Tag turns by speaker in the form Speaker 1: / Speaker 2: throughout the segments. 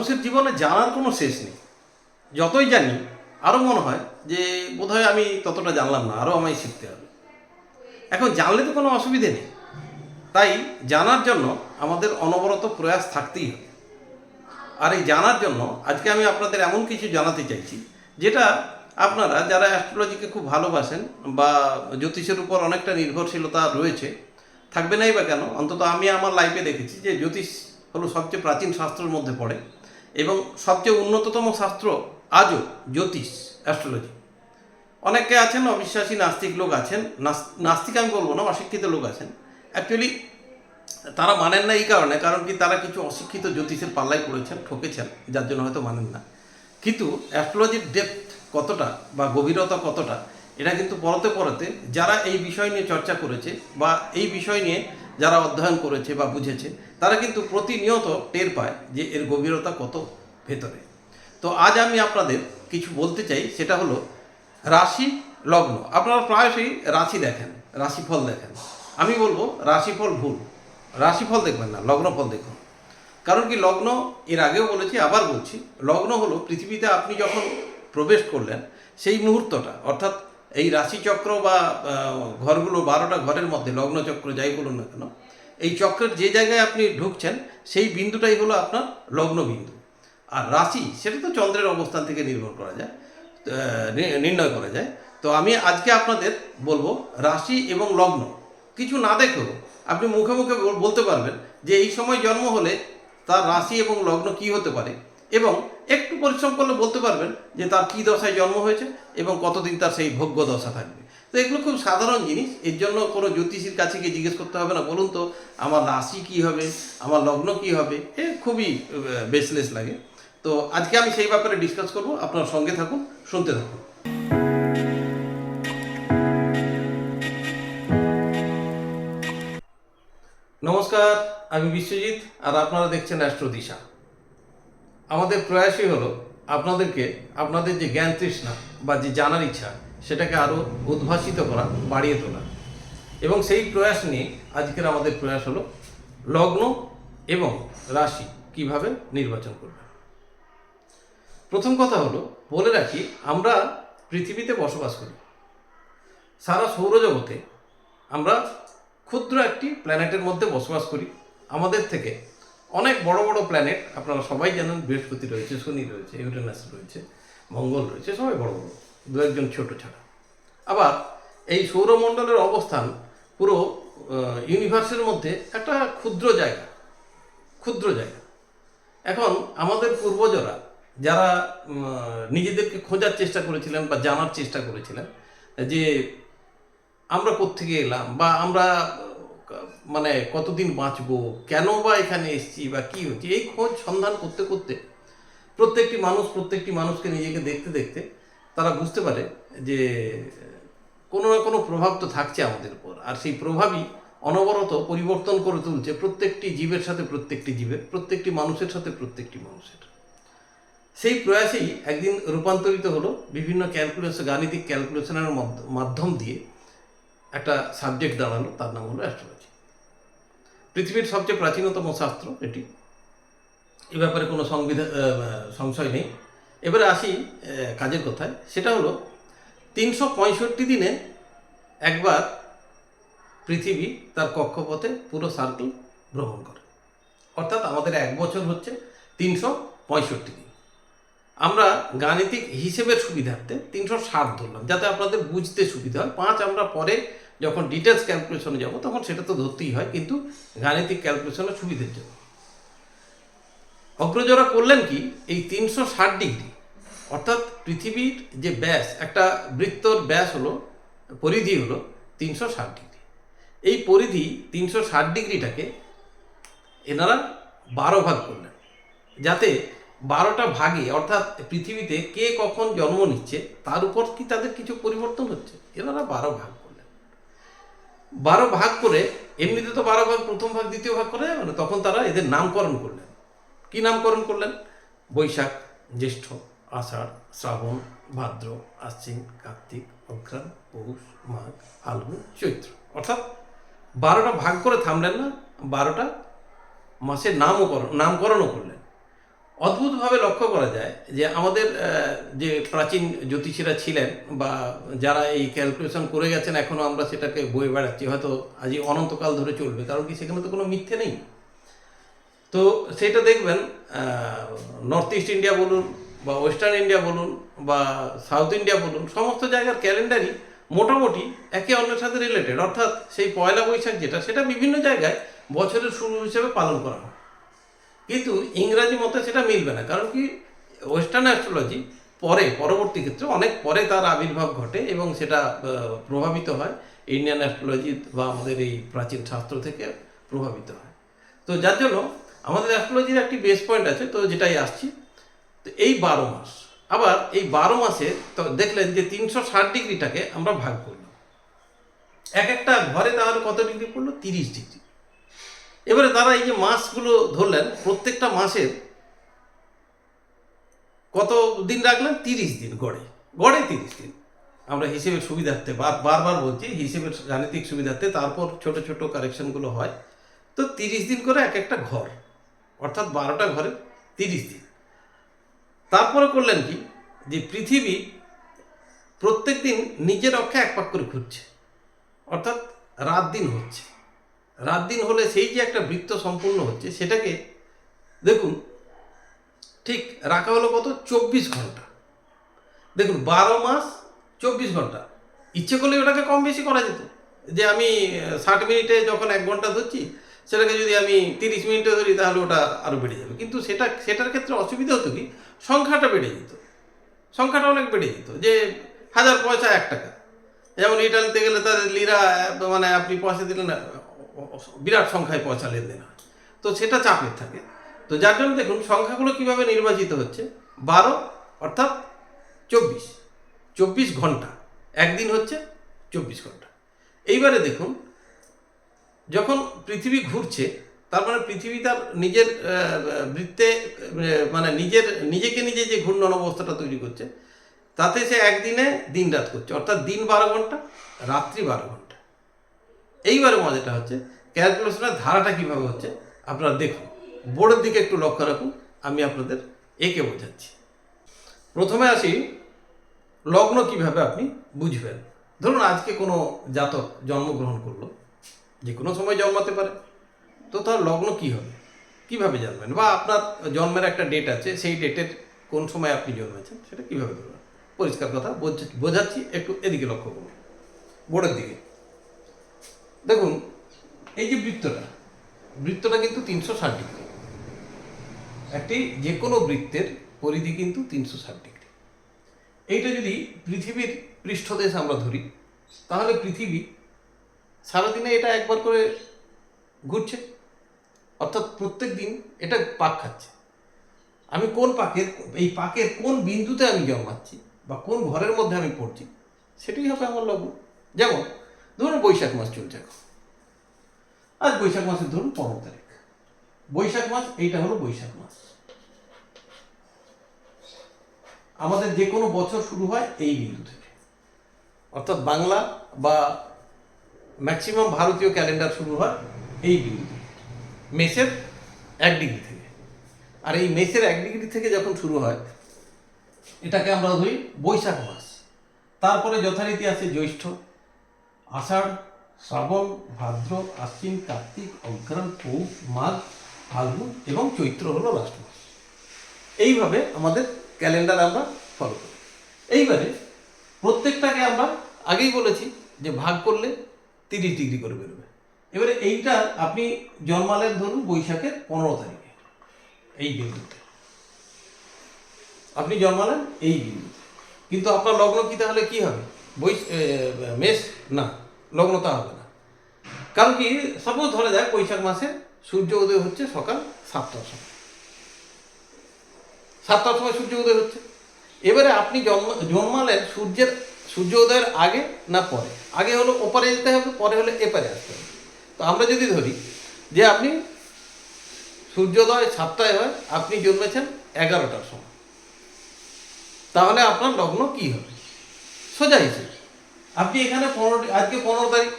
Speaker 1: মানুষের জীবনে জানার কোনো শেষ নেই। যতই জানি আরও মনে হয় যে বোধহয় আমি ততটা জানলাম না আরও আমায় শিখতে হবে। এখন জানলে তো কোনো অসুবিধে নেই। তাই জানার জন্য আমাদের অনবরত প্রয়াস থাকতেই হবে। আর এই জানার জন্য আজকে আমি আপনাদের এমন কিছু জানাতে চাইছি, যেটা আপনারা যারা অ্যাস্ট্রোলজিকে খুব ভালোবাসেন বা জ্যোতিষের উপর অনেকটা নির্ভরশীলতা রয়েছে, থাকবে নাই বা কেন? অন্তত আমি আমার লাইফে দেখেছি যে জ্যোতিষ হলো সবচেয়ে প্রাচীন শাস্ত্রের মধ্যে পড়ে। এবং সবচেয়ে উন্নততম শাস্ত্র আজও জ্যোতিষ অ্যাস্ট্রোলজি অনেকে আছেন, অবিশ্বাসী নাস্তিক লোক আছেন, নাস- নাস্তিক আমি বলব না, অশিক্ষিত লোক আছেন। অ্যাকচুয়ালি তারা মানেন না এই কারণে, কারণ কি তারা কিছু অশিক্ষিত জ্যোতিষের পাল্লায় পড়েছেন, ঠকেছেন, যার জন্য হয়তো মানেন না। কিন্তু অ্যাস্ট্রোলজির ডেপথ কতটা বা গভীরতা কতটা, এটা কিন্তু পরতে পরতে যারা এই বিষয় নিয়ে চর্চা করেছে বা এই বিষয় নিয়ে যারা অধ্যয়ন করেছে বা বুঝেছে, তারা কিন্তু প্রতিনিয়ত টের পায় যে এর গভীরতা কত ভেতরে। তো আজ আমি আপনাদের কিছু বলতে চাই, সেটা হলো রাশি লগ্ন। আপনারা প্রায়শই রাশি দেখেন, রাশিফল দেখেন। আমি বলব রাশিফল ভুল। রাশিফল দেখবেন না, লগ্নফল দেখুন। কারণ কি লগ্ন, এর আগেও বলেছি, আবার বলছি, লগ্ন হলো পৃথিবীতে আপনি যখন প্রবেশ করলেন, সেই মুহূর্তটা, অর্থাৎ এই রাশিচক্র বা ঘরগুলো বারোটা ঘরের মধ্যে, লগ্নচক্র যাই বলুন না কেন, এই চক্রের যে জায়গায় আপনি ঢুকছেন, সেই বিন্দুটাই হলো আপনার লগ্ন বিন্দু আর রাশি, সেটা তো চন্দ্রের অবস্থান থেকে নির্ভর করা যায় নির্ণয় করা যায়। তো আমি আজকে আপনাদের বলব, রাশি এবং লগ্ন, কিছু না দেখেও আপনি মুখে মুখে বলতে পারবেন যে এই সময় জন্ম হলে তার রাশি এবং লগ্ন কি হতে পারে। এবং একটু পরিশ্রম করলে বলতে পারবেন যে তার কী দশায় জন্ম হয়েছে এবং কতদিন তার সেই ভোগ্য দশা থাকবে। তো এগুলো খুব সাধারণ জিনিস, এর জন্য কোনো জ্যোতিষীর কাছে গিয়ে জিজ্ঞেস করতে হবে না, বলুন তো, আমার রাশি কী হবে, আমার লগ্ন কী হবে, এ খুবই বেসলেস লাগে। তো আজকে আমি সেই ব্যাপারে ডিসকাস করব, আপনার সঙ্গে থাকুন, শুনতে থাকুন। নমস্কার, আমি বিশ্বজিৎ, আর আপনারা দেখছেন অ্যাস্ট্রো দিশা। আমাদের প্রয়াসই হলো আপনাদেরকে আপনাদের যে জ্ঞান তৃষ্ণা বা যে জানার ইচ্ছা, সেটাকে আরও উদ্ভাসিত করা, বাড়িয়ে তোলা। এবং সেই প্রয়াস নিয়ে আজকের আমাদের প্রয়াস হলো লগ্ন এবং রাশি কীভাবে নির্বাচন করবে প্রথম কথা হলো, বলে রাখি, আমরা পৃথিবীতে বসবাস করি। সারা সৌরজগতে আমরা ক্ষুদ্র একটি প্ল্যানেটের মধ্যে বসবাস করি। আমাদের থেকে অনেক বড় বড় প্ল্যানেট আপনারা সবাই জানেন, বৃহস্পতি রয়েছে, শনি রয়েছে, ইউরেনাস রয়েছে, মঙ্গল রয়েছে, সবাই বড় বড়, দু একজন ছোট ছাড়া। আবার এই সৌরমণ্ডলের অবস্থান পুরো ইউনিভার্সের মধ্যে একটা ক্ষুদ্র জায়গা ক্ষুদ্র জায়গা। এখন আমাদের পূর্বজরা যারা নিজেদেরকে খোঁজার চেষ্টা করেছিলেন বা জানার চেষ্টা করেছিলেন যে আমরা কোত্থেকে এলাম বা আমরা মানে কতদিন বাঁচবো? কেন বা এখানে এসেছি বা কি হচ্ছে? এই খোঁজ সন্ধান করতে করতে প্রত্যেকটি মানুষ প্রত্যেকটি মানুষকে নিজেকে দেখতে দেখতে তারা বুঝতে পারে যে কোনো না কোনো প্রভাব তো থাকছে আমাদের উপর। আর সেই প্রভাবই অনবরত পরিবর্তন করে তুলছে প্রত্যেকটি জীবের সাথে প্রত্যেকটি জীবের প্রত্যেকটি মানুষের সাথে প্রত্যেকটি মানুষের। সেই প্রয়াসেই একদিন রূপান্তরিত হলো বিভিন্ন ক্যালকুলেশন গাণিতিক ক্যালকুলেশনের মধ্য- মাধ্যম দিয়ে একটা সাবজেক্ট দাঁড়াল, তার নাম হলো অ্যাস্ট্রোলজি পৃথিবীর সবচেয়ে প্রাচীনতম শাস্ত্র এটি। এ ব্যাপারে কোনো সংবিধান সংশয় নেই। এবারে আসি কাজের কথায়। সেটা হলো, তিনশো পঁয়ষট্টি দিনে একবার পৃথিবী তার কক্ষপথে পুরো সার্কেল ভ্রমণ করে। অর্থাৎ আমাদের এক বছর হচ্ছে তিনশো পঁয়ষট্টি দিন। আমরা গাণিতিক হিসেবের সুবিধার্থে তিনশো ষাট ধরলাম, যাতে আপনাদের বুঝতে সুবিধা হয়। পাঁচ আমরা পরে যখন ডিটেলস ক্যালকুলেশনে যাব, তখন সেটা তো ধরতেই হয়, কিন্তু গাণিতিক ক্যালকুলেশনের সুবিধের জন্য। অগ্রজরা করলেন কি? এই তিনশো ষাট ডিগ্রি, অর্থাৎ পৃথিবীর যে ব্যাস, একটা বৃত্তর ব্যাস হলো, পরিধি হলো তিনশো ষাট ডিগ্রি। এই পরিধি তিনশো ষাট ডিগ্রিটাকে এনারা বারো ভাগ করলেন, যাতে বারোটা ভাগে, অর্থাৎ পৃথিবীতে কে কখন জন্ম নিচ্ছে, তার উপর কি তাদের কিছু পরিবর্তন হচ্ছে? এনারা বারো ভাগ করলেন। বারো ভাগ করে, এমনিতে তো বারো ভাগ, প্রথম ভাগ, দ্বিতীয় ভাগ করে যাবে না। তখন তারা এদের নামকরণ করলেন। কি নামকরণ করলেন? বৈশাখ, জ্যৈষ্ঠ, আষাঢ়, শ্রাবণ, ভাদ্র, আশ্বিন, কার্তিক, অঘ্রাণ, পৌষ, মাঘ, ফাল্গুন, চৈত্র। অর্থাৎ বারোটা ভাগ করে থামলেন না, বারোটা মাসের নামকরণ নামকরণও করলেন। অদ্ভুতভাবে লক্ষ্য করা যায় যে আমাদের যে প্রাচীন জ্যোতিষীরা ছিলেন বা যারা এই ক্যালকুলেশন করে গেছেন এখনও আমরা সেটাকে বয়ে বেড়াচ্ছি, হয়তো আজই অনন্তকাল ধরে চলবে, কারণ কি সেখানে তো কোনো মিথ্যে নেই। তো সেটা দেখবেন নর্থ ইস্ট ইন্ডিয়া বলুন বা ওয়েস্টার্ন ইন্ডিয়া বলুন বা সাউথ ইন্ডিয়া বলুন, সমস্ত জায়গার ক্যালেন্ডারই মোটামুটি একে অন্যের সাথে রিলেটেড অর্থাৎ সেই পয়লা বৈশাখ যেটা, সেটা বিভিন্ন জায়গায় বছরের শুরু হিসেবে পালন করা হয়। কিন্তু ইংরাজি মতে সেটা মিলবে না, কারণ কি ওয়েস্টার্ন অ্যাস্ট্রোলজি পরে, পরবর্তী ক্ষেত্রে অনেক পরে তার আবির্ভাব ঘটে এবং সেটা প্রভাবিত হয়। ইন্ডিয়ান অ্যাস্ট্রোলজি বা আমাদের এই প্রাচীন শাস্ত্র থেকে প্রভাবিত হয়। তো যার জন্য আমাদের অ্যাস্ট্রোলজির একটি বেস পয়েন্ট আছে, তো যেটাই আসছি, তো এই বারো মাস। আবার এই বারো মাসে তো দেখলেন যে তিনশো ষাট ডিগ্রিটাকে আমরা ভাগ করলাম। এক একটা ঘরে তাহলে কত ডিগ্রি পড়ল? তিরিশ ডিগ্রি। এবারে তারা এই যে মাসগুলো ধরলেন, প্রত্যেকটা মাসের কত দিন রাখলেন? তিরিশ দিন গড়ে। গড়ে তিরিশ দিন। আমরা হিসেবের সুবিধার্থে বারবার বলছি, হিসেবের গাণিতিক সুবিধার্থে তারপর ছোট ছোট কারেকশনগুলো হয়। তো তিরিশ দিন করে এক একটা ঘর, অর্থাৎ বারোটা ঘরে তিরিশ দিন। তারপরে করলেন কি? যে পৃথিবী প্রত্যেক দিন নিজের অক্ষে এক পাক করে ঘুরছে। অর্থাৎ রাত দিন হচ্ছে। রাত দিন হলে সেই যে একটা বৃত্ত সম্পূর্ণ হচ্ছে, সেটাকে দেখুন, ঠিক রাখা হলো কত? চব্বিশ ঘণ্টা। দেখুন, বারো মাস চব্বিশ ঘণ্টা। ইচ্ছে করলে ওটাকে কম বেশি করা যেত। যে আমি ষাট মিনিটে যখন এক ঘণ্টা ধরছি, সেটাকে যদি আমি তিরিশ মিনিটে ধরি, তাহলে ওটা আরও বেড়ে যাবে। কিন্তু সেটা, সেটার ক্ষেত্রে অসুবিধা হতো কি? সংখ্যাটা বেড়ে যেত। সংখ্যাটা অনেক বেড়ে যেত। যে হাজার পয়সা এক টাকা। যেমন ইটালিতে গেলে তাদের লিরা মানে আপনি পয়সা দিলেন বিরাট সংখ্যায় পয়সা লেনদেন হয় তো সেটা চাপের থাকে। তো যার জন্য দেখুন, সংখ্যাগুলো কীভাবে নির্বাচিত হচ্ছে? বারো অর্থাৎ চব্বিশ। চব্বিশ ঘণ্টা। একদিন হচ্ছে চব্বিশ ঘণ্টা। এইবারে দেখুন, যখন পৃথিবী ঘুরছে, তার মানে পৃথিবী তার নিজের বৃত্তে মানে নিজের, নিজেকে নিজে যে ঘূর্ণন অবস্থাটা তৈরি করছে, তাতে সে একদিনে দিন রাত করছে। অর্থাৎ দিন বারো ঘণ্টা, রাত্রি বারো ঘণ্টা। এইবারে মজাটা হচ্ছে ক্যালকুলেশনের ধারাটা কীভাবে হচ্ছে, আপনারা দেখুন। বোর্ডের দিকে একটু লক্ষ্য রাখুন, আমি আপনাদের একে বোঝাচ্ছি। প্রথমে আসি, লগ্ন কীভাবে আপনি বুঝবেন? ধরুন আজকে কোনো জাতক জন্মগ্রহণ করল, যে কোনো সময় জন্মাতে পারে। তো তার লগ্ন কি হবে? কীভাবে জানবেন? বা আপনার জন্মের একটা ডেট আছে, সেই ডেটের কোন সময় আপনি জন্মেছেন, সেটা কীভাবে ধরবেন? পরিষ্কার কথা, বোঝা- বোঝাচ্ছি, একটু এদিকে লক্ষ্য করুন। বোর্ডের দিকে। দেখুন, এই যে বৃত্তটা বৃত্তটা কিন্তু তিনশো ষাট ডিগ্রি। একটি যে কোনো বৃত্তের পরিধি কিন্তু তিনশো ষাট ডিগ্রি। এইটা যদি পৃথিবীর পৃষ্ঠদেশ আমরা ধরি, তাহলে পৃথিবী সারাদিনে এটা একবার করে ঘুরছে, অর্থাৎ প্রত্যেক দিন এটা পাক খাচ্ছে। আমি কোন পাকের, এই পাকের কোন বিন্দুতে আমি জন্মাচ্ছি বা কোন ঘরের মধ্যে আমি পড়ছি, সেটাই হবে আমার লগ্ন। যেমন ধরুন বৈশাখ মাস চলছে এখন। আজ বৈশাখ মাসের ধরুন পনেরো তারিখ। বৈশাখ মাস, এইটা হলো বৈশাখ মাস। আমাদের যে কোনো বছর শুরু হয় এই বিন্দু থেকে। অর্থাৎ বাংলা বা ম্যাক্সিমাম ভারতীয় ক্যালেন্ডার শুরু হয় এই বিন্দু থেকে। মেসের এক ডিগ্রি থেকে। আর এই মেসের এক ডিগ্রি থেকে যখন শুরু হয়, এটাকে আমরা ধরি বৈশাখ মাস। তারপরে যথারীতি আছে জ্যৈষ্ঠ। আষাঢ় শ্রাবণ ভাদ্র আশ্বিন কার্তিক অঘ্রাণ পৌষ মাঘ ফাল্গুন এবং চৈত্র হলো লাস্ট মাস। এইভাবে আমাদের ক্যালেন্ডার আমরা ফলো করি। এইবারে প্রত্যেকটাকে আমরা আগেই বলেছি যে ভাগ করলে তিরিশ ডিগ্রি করে বেরোবে। এবারে এইটা আপনি জন্মালেন ধরুন বৈশাখের পনেরো তারিখে এই বিন্দুতে। আপনি জন্মালেন এই বিন্দুতে। কিন্তু আপনার লগ্ন কি তাহলে কি হবে? বৈ এ, মেষ? না। লগ্ন তা হবে না। কারণ কি সাপোজ ধরা যায় বৈশাখ মাসে সূর্য উদয় হচ্ছে সকাল সাতটার সময়। সাতটার সময় সূর্য উদয় হচ্ছে। এবারে আপনি জন্ম, জন্মালেন সূর্যের, সূর্য উদয়ের আগে না পরে? আগে হলো ওপারে যেতে হবে, পরে হলে এপারে আসতে হবে। তো আমরা যদি ধরি যে আপনি সূর্যোদয় সাতটায় হয়, আপনি জন্মেছেন এগারোটার সময়। তাহলে আপনার লগ্ন কি হবে? সোজা হিসেবে। আপনি এখানে পনেরো আজকে পনেরো তারিখ,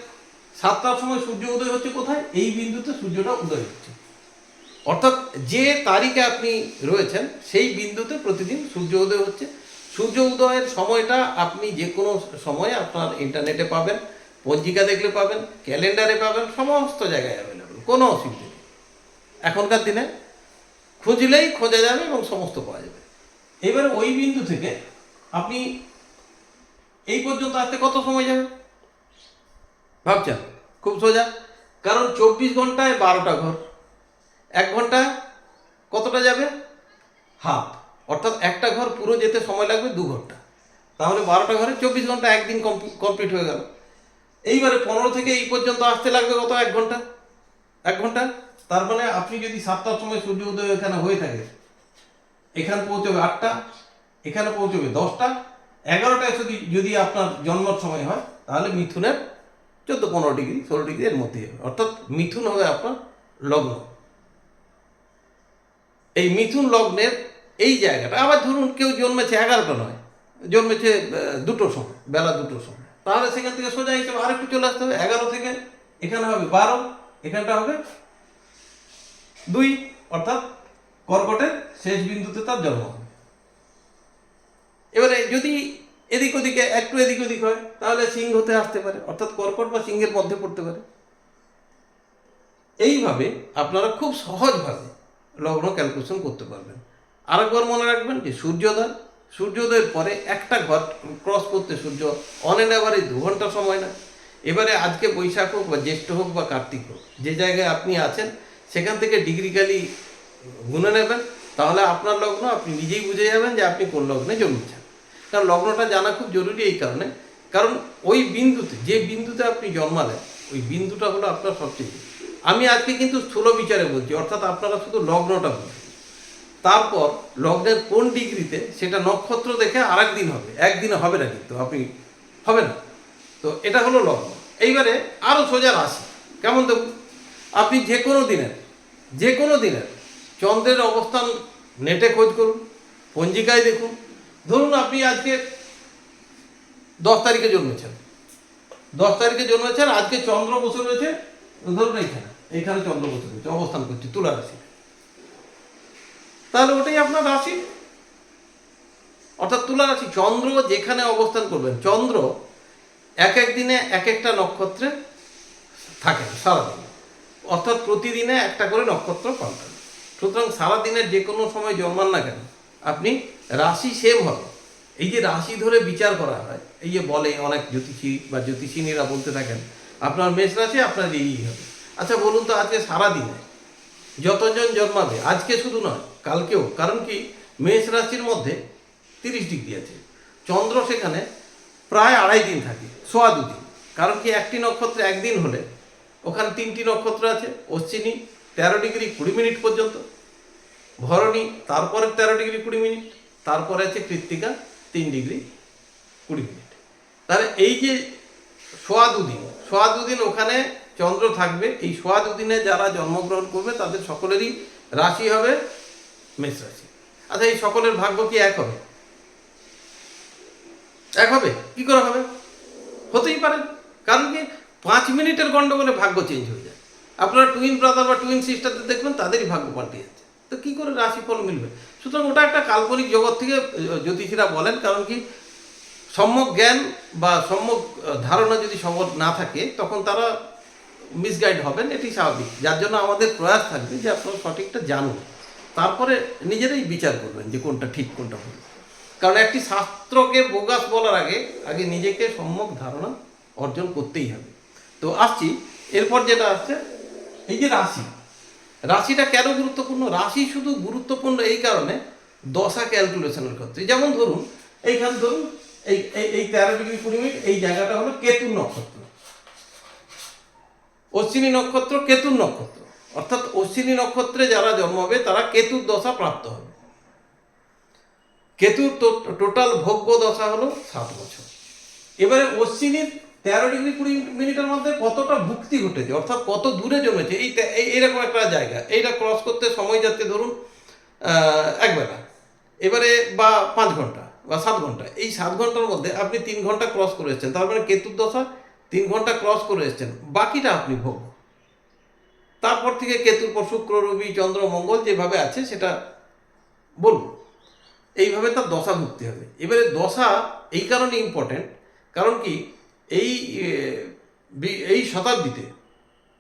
Speaker 1: সাতটার সময় সূর্য উদয় হচ্ছে কোথায়? এই বিন্দুতে সূর্যটা উদয় হচ্ছে। অর্থাৎ যে তারিখে আপনি রয়েছেন, সেই বিন্দুতে প্রতিদিন সূর্য উদয় হচ্ছে। সূর্য উদয়ের সময়টা আপনি যে কোনো সময়ে আপনার ইন্টারনেটে পাবেন, পঞ্জিকা দেখলে পাবেন, ক্যালেন্ডারে পাবেন, সমস্ত জায়গায় অ্যাভেলেবল কোনো অসুবিধা নেই। এখনকার দিনে খুঁজলেই খোঁজা যাবে এবং সমস্ত পাওয়া যাবে। এবারে ওই বিন্দু থেকে আপনি এই পর্যন্ত আসতে কত সময় যাবে? ভাবছেন? খুব সোজা। কারণ চব্বিশ ঘন্টায় বারোটা ঘর। এক ঘণ্টা কতটা যাবে? হাফ। অর্থাৎ একটা ঘর পুরো যেতে সময় লাগবে দু ঘণ্টা। তাহলে বারোটা ঘরে চব্বিশ ঘণ্টা একদিন কমপ্লিট হয়ে গেল। এইবারে পনেরো থেকে এই পর্যন্ত আসতে লাগবে কত? এক ঘণ্টা। এক ঘণ্টা। তার মানে আপনি যদি সাতটার সময় সূর্য উদয় এখানে হয়ে থাকে, এখানে পৌঁছবে আটটা, এখানে পৌঁছবে দশটা এগারোটায় যদি যদি আপনার জন্মের সময় হয়, তাহলে মিথুনের চোদ্দ, পনেরো ডিগ্রি, ষোলো ডিগ্রি এর মধ্যে হবে। অর্থাৎ মিথুন হবে আপনার লগ্ন। এই মিথুন লগ্নের এই জায়গাটা, আবার ধরুন কেউ জন্মেছে এগারোটা নয়, জন্মেছে দুটো সময়, বেলা দুটো সময়। তাহলে সেখান থেকে সোজা হিসেবে আরেকটু চলে আসতে হবে। এগারো থেকে এখানে হবে বারো, এখানটা হবে দুই, অর্থাৎ কর্কটের শেষ বিন্দুতে তার জন্ম যদি এদিক ওদিকে, একটু এদিক ওদিক হয়, তাহলে সিংহ হতে আসতে পারে। অর্থাৎ কর্কট বা সিংহের মধ্যে পড়তে পারে। এইভাবে আপনারা খুব সহজভাবে লগ্ন ক্যালকুলেশন করতে পারবেন। আরেকবার মনে রাখবেন যে সূর্যোদয়, সূর্যোদয়ের পরে একটা ঘর ক্রস করতে সূর্য অন অ্যান্ড অ্যাভারেজ দু ঘণ্টা সময় না এবারে আজকে বৈশাখ হোক বা জ্যৈষ্ঠ হোক বা কার্তিক হোক, যে জায়গায় আপনি আছেন, সেখান থেকে ডিগ্রিক্যালি গুনে নেবেন। তাহলে আপনার লগ্ন আপনি নিজেই বুঝে যাবেন যে আপনি কোন লগ্নে জন্মেছেন। কারণ লগ্নটা জানা খুব জরুরি এই কারণে। কারণ ওই বিন্দুতে, যে বিন্দুতে আপনি জন্মালেন, ওই বিন্দুটা হলো আপনার সবচেয়ে আমি আজকে কিন্তু স্থূল বিচারে বলছি, অর্থাৎ আপনারা শুধু লগ্নটা বুঝবেন তারপর লগ্নের কোন ডিগ্রিতে সেটা নক্ষত্র দেখে আরেক দিন হবে, একদিনে হবে না কিন্তু, আপনি হবে না। তো এটা হলো লগ্ন। এইবারে আরও সোজা রাশি, কেমন দেখুন? আপনি যে কোনো দিনের, যে কোনো দিনের চন্দ্রের অবস্থান নেটে খোঁজ করুন, পঞ্জিকায় দেখুন ধরুন আপনি আজকে দশ তারিখে জন্মেছেন। দশ তারিখে জন্মেছেন, আজকে চন্দ্র বসে রয়েছে, ধরুন এইখানে এইখানে চন্দ্র বসে রয়েছে, অবস্থান করছে তুলা রাশি তাহলে ওটাই আপনার রাশি। অর্থাৎ তুলা রাশি চন্দ্র যেখানে অবস্থান করবেন, চন্দ্র এক এক দিনে এক একটা নক্ষত্রে থাকে সারাদিন। অর্থাৎ প্রতিদিনে একটা করে নক্ষত্র পাল্টান। সুতরাং সারাদিনের যে কোনো সময় জন্মান না কেন আপনি রাশি সেম হবে। এই যে রাশি ধরে বিচার করা হয়, এই যে বলে অনেক জ্যোতিষী বা জ্যোতিষিনীরা বলতে থাকেন, আপনার মেষ রাশি আপনার এই হবে। আচ্ছা বলুন তো আজকে সারাদিনে যতজন জন্মাবে, আজকে শুধু নয়, কালকেও, কারণ কি? মেষ রাশির মধ্যে তিরিশ ডিগ্রি আছে, চন্দ্র সেখানে প্রায় আড়াই দিন থাকে, সোয়া দুদিন, কারণ কি একটি নক্ষত্রে একদিন হলে ওখানে তিনটি নক্ষত্র আছে, অশ্বিনী তেরো ডিগ্রি কুড়ি মিনিট পর্যন্ত ভরণী তারপরে তেরো ডিগ্রি কুড়ি মিনিট, তারপরে আছে কৃত্তিকা তিন ডিগ্রি কুড়ি মিনিট। তাহলে এই যে সোয়া দুদিন সোয়া দুদিন ওখানে চন্দ্র থাকবে, এই সোয়া দুদিনে যারা জন্মগ্রহণ করবে তাদের সকলেরই রাশি হবে মেষ রাশি। আচ্ছা এই সকলের ভাগ্য কি এক হবে? এক হবে? কি করে হবে? হতেই পারে। কারণ কি? পাঁচ মিনিটের গণ্ডগোলে ভাগ্য চেঞ্জ হয়ে যায়। আপনারা টুইন ব্রাদার বা টুইন সিস্টারদের দেখবেন, তাদেরই ভাগ্য পাল্টে যাচ্ছে। তো কী করে রাশিফল মিলবে? সুতরাং ওটা একটা কাল্পনিক জগৎ থেকে জ্যোতিষীরা বলেন, কারণ কি সম্যক জ্ঞান বা সম্যক ধারণা যদি সম্ভব না থাকে, তখন তারা মিসগাইড হবেন এটি স্বাভাবিক। যার জন্য আমাদের প্রয়াস থাকবে যে আপনারা সঠিকটা জানুন। তারপরে নিজেরাই বিচার করবেন যে কোনটা ঠিক, কোনটা ভুল। কারণ একটি শাস্ত্রকে বোগাস বলার আগে আগে নিজেকে সম্যক ধারণা অর্জন করতেই হবে। তো আসছি, এরপর যেটা আসছে, এই যে রাশি। রাশিটা কেন গুরুত্বপূর্ণ? রাশি শুধু গুরুত্বপূর্ণ এই কারণে দশা ক্যালকুলেশনের ক্ষেত্রে। যেমন ধরুন, এইখান ধরুন, এই, এই- তেরো ডিগ্রি কুড়ি মিনিট এই জায়গাটা হলো কেতুর নক্ষত্র। অশ্বিনী নক্ষত্র, কেতুর নক্ষত্র। অর্থাৎ অশ্বিনী নক্ষত্রে যারা জন্মাবে তারা কেতুর দশা প্রাপ্ত হবে। কেতুর টোটাল ভোগ্য দশা হলো সাত বছর। এবারে অশ্বিনীর তেরো ডিগ্রি কুড়ি মিনিটের মধ্যে কতটা ভুক্তি ঘটেছে? অর্থাৎ কত দূরে জমেছে? এই এই- এইরকম একটা জায়গা। এইটা ক্রস করতে সময় যাচ্ছে ধরুন আহ, এক বেলা। এবারে বা পাঁচ ঘণ্টা বা সাত ঘণ্টা। এই সাত ঘণ্টার মধ্যে আপনি তিন ঘণ্টা ক্রস করে এসেছেন। তার মানে কেতুর দশা তিন ঘণ্টা ক্রস করে এসেছেন। বাকিটা আপনি ভোগ। তারপর থেকে কেতুর পর শুক্র রবি চন্দ্র মঙ্গল যেভাবে আছে সেটা বলব এইভাবে তার দশা ভুগতে হবে। এবারে দশা এই কারণে ইম্পর্টেন্ট কারণ কি? এই এই শতাব্দীতে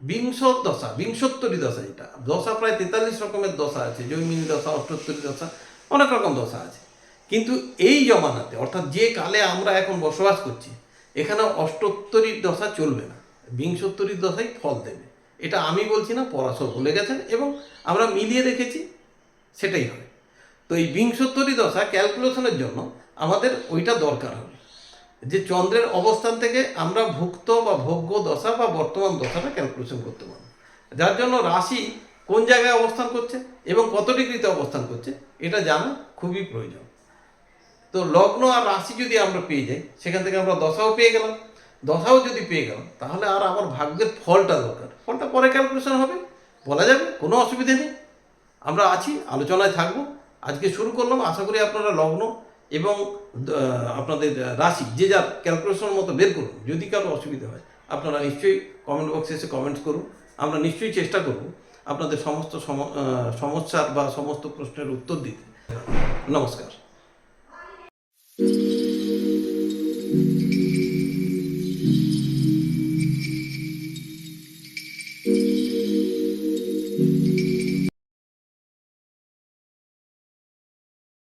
Speaker 1: বিংশ দশা, বিংশোত্তরী দশা যেটা, দশা প্রায় তেতাল্লিশ রকমের দশা আছে, জৈমিনী দশা, অষ্টোত্তরী দশা, অনেক রকম দশা আছে। কিন্তু এই জমানাতে, অর্থাৎ যে কালে আমরা এখন বসবাস করছি, এখানে অষ্টোত্তরীর দশা চলবে না। বিংশোত্তরীর দশাই ফল দেবে। এটা আমি বলছি না, পরাশর বলে গেছেন, এবং আমরা মিলিয়ে দেখেছি, সেটাই হবে। তো এই বিংশোত্তরী দশা ক্যালকুলেশনের জন্য আমাদের ওইটা দরকার হবে। যে চন্দ্রের অবস্থান থেকে আমরা ভুক্ত বা ভোগ্য দশা বা বর্তমান দশাটা ক্যালকুলেশন করতে পারব। যার জন্য রাশি কোন জায়গায় অবস্থান করছে এবং কত ডিগ্রিতে অবস্থান করছে, এটা জানা খুবই প্রয়োজন। তো লগ্ন আর রাশি যদি আমরা পেয়ে যাই, সেখান থেকে আমরা দশাও পেয়ে গেলাম। দশাও যদি পেয়ে গেলাম, তাহলে আর আমার ভাগ্যের ফলটা দরকার। ফলটা পরে ক্যালকুলেশন হবে, বলা যাবে, কোনো অসুবিধে নেই। আমরা আছি, আলোচনায় থাকব। আজকে শুরু করলাম, আশা করি আপনারা লগ্ন এবং আপনাদের রাশি, যে যার ক্যালকুলেশনের মতো বের করুন, যদি কারও অসুবিধা হয়, আপনারা নিশ্চয়ই কমেন্ট বক্সে এসে কমেন্টস করুন, আমরা নিশ্চয়ই চেষ্টা করব আপনাদের সমস্ত সম- সমস্যার বা সমস্ত প্রশ্নের উত্তর দিতে। নমস্কার।